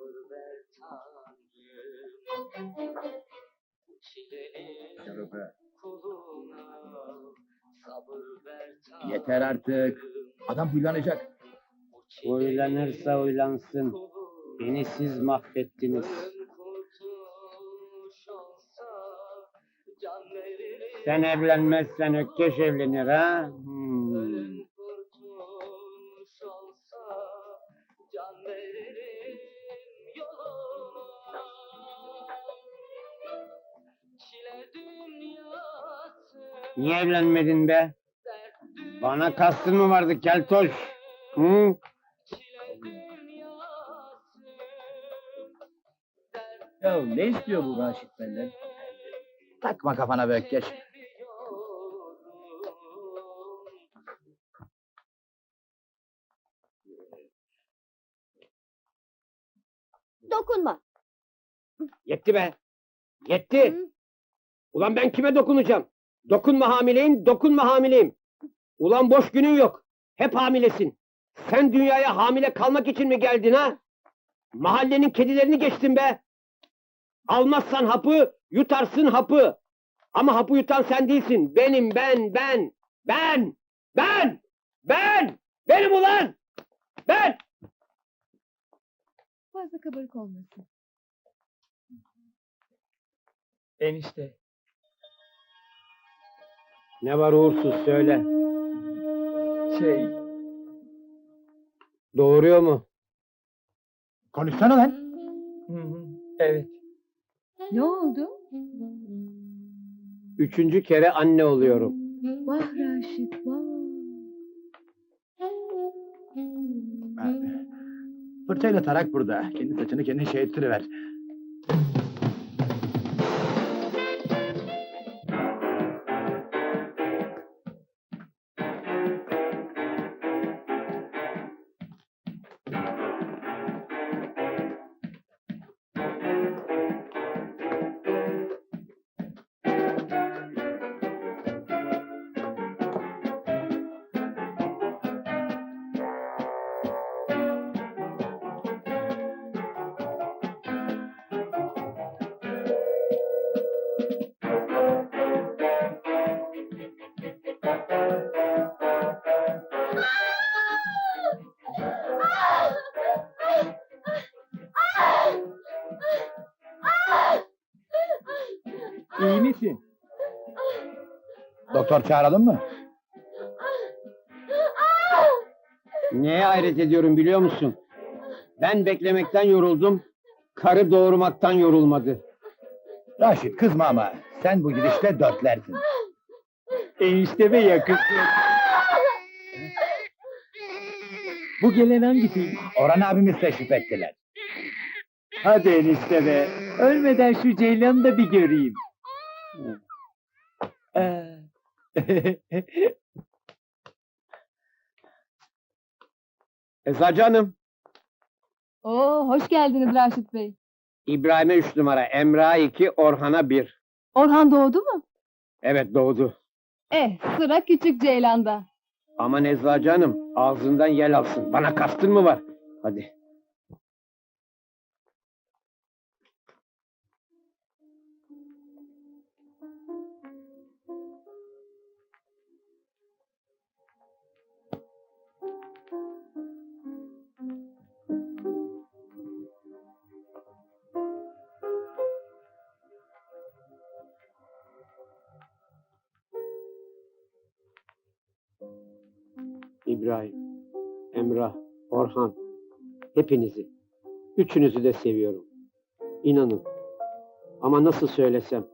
sabır ver Tanrım. Çilenin Tövbe. kuluna sabır ver Tanrım. Yeter artık. Adam huylanacak. Oylanırsa oylansın. Beni siz mahvettiniz. Sen evlenmezsen Ökkeş evlenir ha? Niye evlenmedin be? Bana kastın mı vardı keltoş? Hı? Ya ne istiyor bu Raşit benden? Takma kafana be Ökkeş. Dokunma. Yetti be. Yetti. Hı? Ulan ben kime dokunacağım? Dokunma hamileyim, dokunma hamileyim. Ulan boş günün yok. Hep hamilesin. Sen dünyaya hamile kalmak için mi geldin ha? Mahallenin kedilerini geçtin be. Almazsan hapı, yutarsın hapı. Ama hapı yutan sen değilsin. Benim, ben, ben, ben, ben, ben, benim ulan! Ben! Fazla kabarık olmasın. Enişte. Ne var uğursuz söyle. Şey. Doğuruyor mu? Konuşsana lan. Evet. Ne oldu? Üçüncü kere anne oluyorum. Vah Raşit vah. Fırçayla tarak burada. Kendi saçını kendin şey ettiriver. İyi misin? Doktor çağıralım mı? Neye hayret ediyorum biliyor musun? Ben beklemekten yoruldum. Karı doğurmaktan yorulmadı. Raşit kızma ama. Sen bu gidişle dörtlersin. Enişteme yakışır. Bu gelen hangisi? Orhan abimiz teşrif ettiler. Hadi enişte be. Ölmeden şu Ceylan'ı da bir göreyim. Eczacı Hanım, Oo hoş geldiniz Raşit Bey. İbrahim'e üç numara, Emrah'a iki, Orhan'a bir. Orhan doğdu mu? Evet doğdu. Eh sıra küçük Ceylan'da. Aman Eczacı Hanım, ağzından yel alsın. Bana kastın mı var? Hadi. İbrahim, Emrah, Orhan, hepinizi, üçünüzü de seviyorum. İnanın. Ama nasıl söylesem,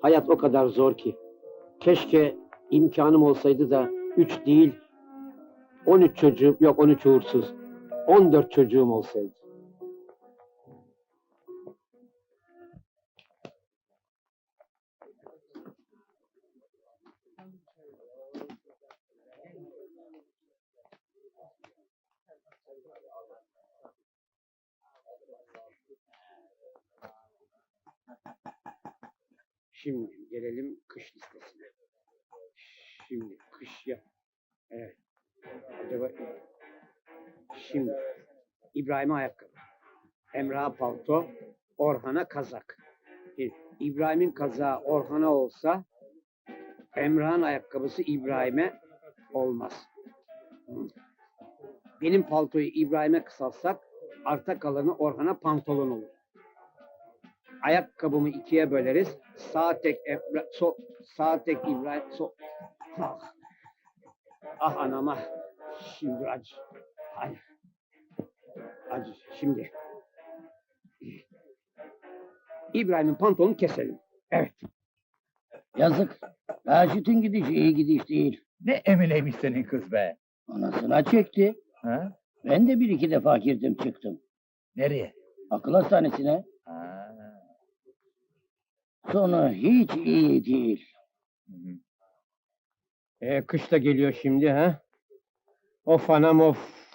hayat o kadar zor ki. Keşke imkanım olsaydı da üç değil, on üç çocuğum, yok on üç uğursuz, on dört çocuğum olsaydı. Şimdi gelelim kış listesine. Şimdi kış ya. Evet. Acaba şimdi İbrahim'e ayakkabı. Emrah'a palto, Orhan'a kazak. İbrahim'in kazağı Orhan'a olsa Emrah'ın ayakkabısı İbrahim'e olmaz. Benim paltoyu İbrahim'e kısaltsak arta kalanı Orhan'a pantolon olur. Ayakkabımı ikiye böleriz. Sağ tek Emrah, sol, sağ tek İbrahim, sol. Ah, ah anam ah. Şimdi acı. Ay. Acı. Şimdi. İbrahim'in pantolonunu keselim. Evet. Yazık. Raşit'in gidişi iyi gidiş değil. Ne emineymiş senin kız be. Anasına çekti. Ha? Ben de bir iki defa girdim çıktım. Nereye? Akıl hastanesine. Ha. Sonu hiç iyi değil. E, kış da geliyor şimdi ha. Of anam of.